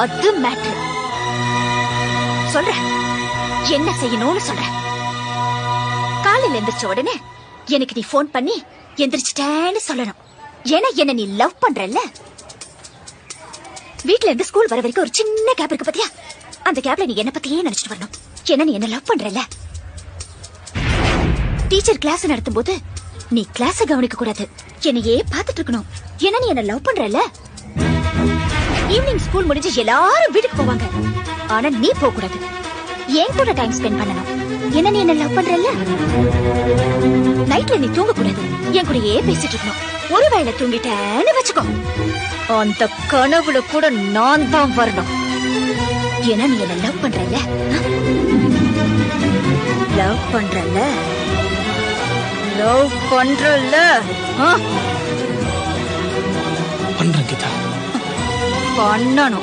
அது மேட்ரு சொல்ற என்ன செய்யணும்னு சொல்ற காலையில எந்திரிச்ச உடனே எனக்கு நீ போன் பண்ணி எந்திரிச்சிட்டேன்னு சொல்லணும். ஏன்னா என்ன நீ லவ் பண்றல்ல. வீட்ல இருந்து ஸ்கூல் வர வரைக்கும் ஒரு சின்ன கேப் இருக்கு பாத்தியா? அந்த கேப்ல நீ என்ன பத்தியே நினைச்சிட்டு வரணும். ஏன்னா நீ என்ன லவ் பண்றல்ல. டீச்சர் கிளாஸ் நடத்தும் போது நீ கிளாஸ் கவனிக்க கூடாது. என்னையே பார்த்துட்டு இருக்கணும். ஏன்னா நீ என்ன லவ் பண்றல்ல. ஈவினிங் ஸ்கூல் முடிஞ்சு எல்லாரும் வீட்டுக்கு போவாங்க. ஆனா நீ போக கூடாது என் கூட டைம் ஸ்பெண்ட் பண்ணணும். என்ன நீ என்ன லவ் பண்றல்ல? நைட்ல நீ தூங்க கூடாது என் கூடயே பேசிட்டு இருக்கணும். ஒருவேளை தூங்கிட்டேன்னு வச்சுக்கோ. அந்த கனவுல கூட நான் தான் வரணும். ஏன்னா நீ என்ன லவ் பண்றல்ல? லவ் பண்றல்ல? லவ் பண்றல்ல? കൊണ്ണണു?